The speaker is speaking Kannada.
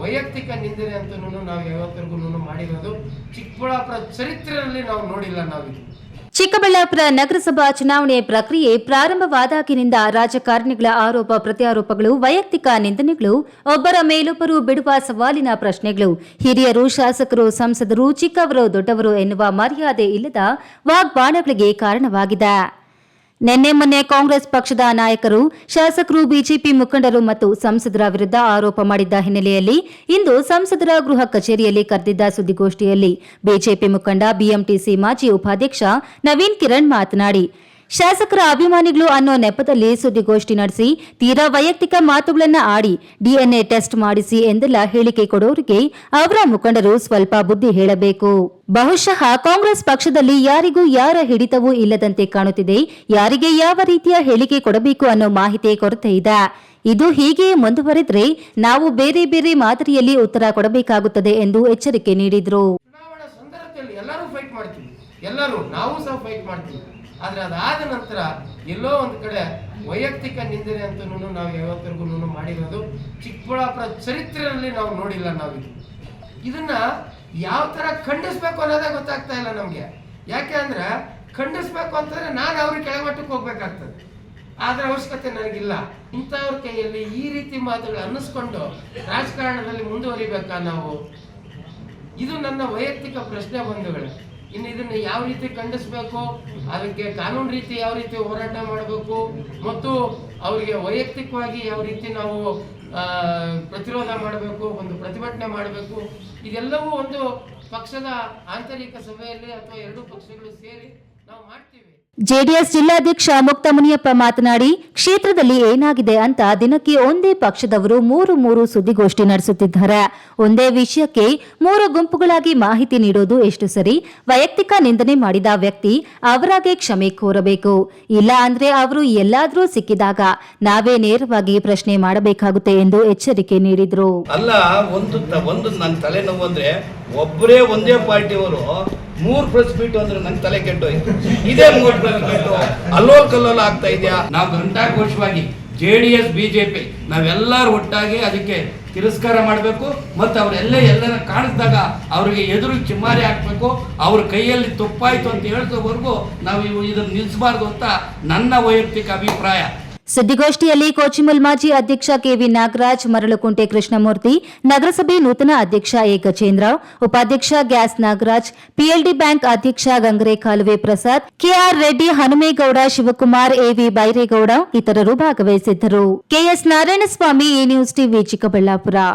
ವೈಯಕ್ತಿಕ ನಿಂದನೆ ಅಂತ ನಾವು ಯಾವತ್ತರೆಗೂ ಮಾಡಿರೋದು ಚಿಕ್ಕಬಳ್ಳಾಪುರ ಚರಿತ್ರೆಯಲ್ಲಿ ನಾವು ನೋಡಿಲ್ಲ ನಾವಿದು. ಚಿಕ್ಕಬಳ್ಳಾಪುರ ನಗರಸಭಾ ಚುನಾವಣೆ ಪ್ರಕ್ರಿಯೆ ಪ್ರಾರಂಭವಾದಾಗಿನಿಂದ ರಾಜಕಾರಣಿಗಳ ಆರೋಪ ಪ್ರತ್ಯಾರೋಪಗಳು, ವೈಯಕ್ತಿಕ ನಿಂದನೆಗಳು, ಒಬ್ಬರ ಮೇಲೊಬ್ಬರು ಬಿಡುವ ಸವಾಲಿನ ಪ್ರಶ್ನೆಗಳು. ಹಿರಿಯರು, ಶಾಸಕರು, ಸಂಸದರು, ಚಿಕ್ಕವರು, ದೊಡ್ಡವರು ಎನ್ನುವ ಮರ್ಯಾದೆ ಇಲ್ಲದ ವಾಗ್ಬಾಣಗಳಿಗೆ ಕಾರಣವಾಗಿದೆ. ನಿನ್ನೆ ಮೊನ್ನೆ ಕಾಂಗ್ರೆಸ್ ಪಕ್ಷದ ನಾಯಕರು, ಶಾಸಕರು, ಬಿಜೆಪಿ ಮುಖಂಡರು ಮತ್ತು ಸಂಸದರ ವಿರುದ್ಧ ಆರೋಪ ಮಾಡಿದ್ದ ಹಿನ್ನೆಲೆಯಲ್ಲಿ ಇಂದು ಸಂಸದರ ಗೃಹ ಕಚೇರಿಯಲ್ಲಿ ಕರೆದಿದ್ದ ಸುದ್ದಿಗೋಷ್ಠಿಯಲ್ಲಿ ಬಿಜೆಪಿ ಮುಖಂಡ ಬಿಎಂಟಿಸಿ ಮಾಜಿ ಉಪಾಧ್ಯಕ್ಷ ನವೀನ್ ಕಿರಣ್ ಮಾತನಾಡಿ ಶಾಸಕರ ಅಭಿಮಾನಿಗಳು ಅನ್ನೋ ನೆಪದಲ್ಲಿ ಸುದ್ದಿಗೋಷ್ಠಿ ನಡೆಸಿ ತೀರಾ ವೈಯಕ್ತಿಕ ಮಾತುಗಳನ್ನ ಆಡಿ ಡಿಎನ್ಎ ಟೆಸ್ಟ್ ಮಾಡಿಸಿ ಎಂದೆಲ್ಲ ಹೇಳಿಕೆ ಕೊಡೋರಿಗೆ ಅವರ ಮುಖಂಡರು ಸ್ವಲ್ಪ ಬುದ್ಧಿ ಹೇಳಬೇಕು. ಬಹುಶಃ ಕಾಂಗ್ರೆಸ್ ಪಕ್ಷದಲ್ಲಿ ಯಾರಿಗೂ ಯಾರ ಹಿಡಿತವೂ ಇಲ್ಲದಂತೆ ಕಾಣುತ್ತಿದೆ. ಯಾರಿಗೆ ಯಾವ ರೀತಿಯ ಹೇಳಿಕೆ ಕೊಡಬೇಕು ಅನ್ನೋ ಮಾಹಿತಿ ಕೊರತೆ ಇದೆ. ಇದು ಹೀಗೆಯೇ ಮುಂದುವರೆದ್ರೆ ನಾವು ಬೇರೆ ಬೇರೆ ಮಾದರಿಯಲ್ಲಿ ಉತ್ತರ ಕೊಡಬೇಕಾಗುತ್ತದೆ ಎಂದು ಎಚ್ಚರಿಕೆ ನೀಡಿದರು. ಆದ್ರೆ ಅದಾದ ನಂತರ ಎಲ್ಲೋ ಒಂದು ಕಡೆ ವೈಯಕ್ತಿಕ ನಿಂದನೆ ಅಂತ ನಾವು ಯಾವತ್ತರೆಗೂ ಮಾಡಿರೋದು. ಚಿಕ್ಕಬಳ್ಳಾಪುರ ಚರಿತ್ರೆಯಲ್ಲಿ ನಾವು ನೋಡಿಲ್ಲ ನಾವಿದು ಇದನ್ನ ಯಾವ ತರ ಖಂಡಿಸ್ಬೇಕು ಅನ್ನೋದೇ ಗೊತ್ತಾಗ್ತಾ ಇಲ್ಲ ನಮ್ಗೆ. ಯಾಕೆ ಅಂದ್ರೆ ಖಂಡಿಸ್ಬೇಕು ಅಂತಂದ್ರೆ ನಾನು ಅವ್ರಿಗೆ ಕೆಳಮಟ್ಟಕ್ಕೆ ಹೋಗ್ಬೇಕಾಗ್ತದೆ. ಆದ್ರ ಅವಶ್ಯಕತೆ ನನಗಿಲ್ಲ. ಇಂಥವ್ರ ಕೈಯಲ್ಲಿ ಈ ರೀತಿ ಮಾತುಗಳು ಅನ್ನಿಸ್ಕೊಂಡು ರಾಜಕಾರಣದಲ್ಲಿ ಮುಂದುವರಿಬೇಕಾ ನಾವು? ಇದು ನನ್ನ ವೈಯಕ್ತಿಕ ಪ್ರಶ್ನೆ ಬಂಧುಗಳೇ. ಇನ್ನು ಇದನ್ನ ಯಾವ ರೀತಿ ಖಂಡಿಸ್ಬೇಕು, ಅದಕ್ಕೆ ಕಾನೂನು ರೀತಿ ಯಾವ ರೀತಿ ಹೋರಾಟ ಮಾಡಬೇಕು, ಮತ್ತು ಅವರಿಗೆ ವೈಯಕ್ತಿಕವಾಗಿ ಯಾವ ರೀತಿ ನಾವು ಪ್ರತಿರೋಧ ಮಾಡಬೇಕು, ಒಂದು ಪ್ರತಿಭಟನೆ ಮಾಡಬೇಕು, ಇದೆಲ್ಲವೂ ಒಂದು ಪಕ್ಷದ ಆಂತರಿಕ ಸಭೆಯಲ್ಲಿ ಅಥವಾ ಎರಡೂ ಪಕ್ಷಗಳು ಸೇರಿ ನಾವು ಮಾಡ್ತೀವಿ. ಜೆಡಿಎಸ್ ಜಿಲ್ಲಾಧ್ಯಕ್ಷ ಮುಕ್ತ ಮುನಿಯಪ್ಪ ಮಾತನಾಡಿ, ಕ್ಷೇತ್ರದಲ್ಲಿ ಏನಾಗಿದೆ ಅಂತ ದಿನಕ್ಕೆ ಒಂದೇ ಪಕ್ಷದವರು ಮೂರು ಮೂರು ಸುದ್ದಿಗೋಷ್ಠಿ ನಡೆಸುತ್ತಿದ್ದಾರೆ. ಒಂದೇ ವಿಷಯಕ್ಕೆ ಮೂರು ಗುಂಪುಗಳಾಗಿ ಮಾಹಿತಿ ನೀಡೋದು ಎಷ್ಟು ಸರಿ? ವೈಯಕ್ತಿಕ ನಿಂದನೆ ಮಾಡಿದ ವ್ಯಕ್ತಿ ಅವರಾಗೆ ಕ್ಷಮೆ ಕೋರಬೇಕು. ಇಲ್ಲ ಅಂದ್ರೆ ಅವರು ಎಲ್ಲಾದ್ರೂ ಸಿಕ್ಕಿದಾಗ ನಾವೇ ನೇರವಾಗಿ ಪ್ರಶ್ನೆ ಮಾಡಬೇಕಾಗುತ್ತೆ ಎಂದು ಎಚ್ಚರಿಕೆ ನೀಡಿದರು. ಅಲ್ಲ, ಒಂದು ಒಂದು ನನ್ನ ತಲೆನೋವು ಅಂದ್ರೆ ಒಬ್ಬರೇ ಒಂದೇ ಪಾರ್ಟಿಯವರು ಮೂರು ಪ್ರೆಸ್ ಮೀಟ್ ಅಂದ್ರೆ ನಂಗೆ ತಲೆ ಕೆಟ್ಟೋಯ್ತು. ಇದೇ ಮೂರ್ ಪ್ರೆಸ್ ಬಿಟ್ಟು ಅಲ್ಲೋ ಕಲ್ಲೋಲ ಆಗ್ತಾ ಇದೆಯಾ? ನಾವು ಘಂಟಾಘೋಷವಾಗಿ ಜೆ ಡಿ ಎಸ್ ಬಿಜೆಪಿ ನಾವೆಲ್ಲರೂ ಒಟ್ಟಾಗಿ ಅದಕ್ಕೆ ತಿರಸ್ಕಾರ ಮಾಡಬೇಕು. ಮತ್ತು ಅವರೆಲ್ಲ ಎಲ್ಲರ ಕಾಣಿಸಿದಾಗ ಅವರಿಗೆ ಎದುರು ಚಿಮ್ಮಾರಿ ಹಾಕಬೇಕು. ಅವ್ರ ಕೈಯಲ್ಲಿ ತುಪ್ಪಾಯಿತು ಅಂತ ಹೇಳಿದವರೆಗೂ ನಾವು ಇದನ್ನು ನಿಲ್ಲಿಸಬಾರ್ದು ಅಂತ ನನ್ನ ವೈಯಕ್ತಿಕ ಅಭಿಪ್ರಾಯ. ಸುದ್ದಿಗೋಷ್ಠಿಯಲ್ಲಿ ಕೋಚಿಮಲ್ ಮಾಜಿ ಅಧ್ಯಕ್ಷ ಕೆವಿ ನಾಗರಾಜ್, ಮರಳುಕುಂಟೆ ಕೃಷ್ಣಮೂರ್ತಿ, ನಗರಸಭೆ ನೂತನ ಅಧ್ಯಕ್ಷ ಏಕಚೇಂದ್ರ, ಉಪಾಧ್ಯಕ್ಷ ಗ್ಯಾಸ್ ನಾಗರಾಜ್, ಪಿಎಲ್ಡಿ ಬ್ಯಾಂಕ್ ಅಧ್ಯಕ್ಷ ಗಂಗರೆ ಕಾಲುವೆ ಪ್ರಸಾದ್, ಕೆಆರ್ ರೆಡ್ಡಿ, ಹನುಮೇಗೌಡ, ಶಿವಕುಮಾರ್, ಎವಿ ಬೈರೇಗೌಡ ಇತರರು ಭಾಗವಹಿಸಿದ್ದರು. KS Narayanaswamy, A news TV Chikkaballapur.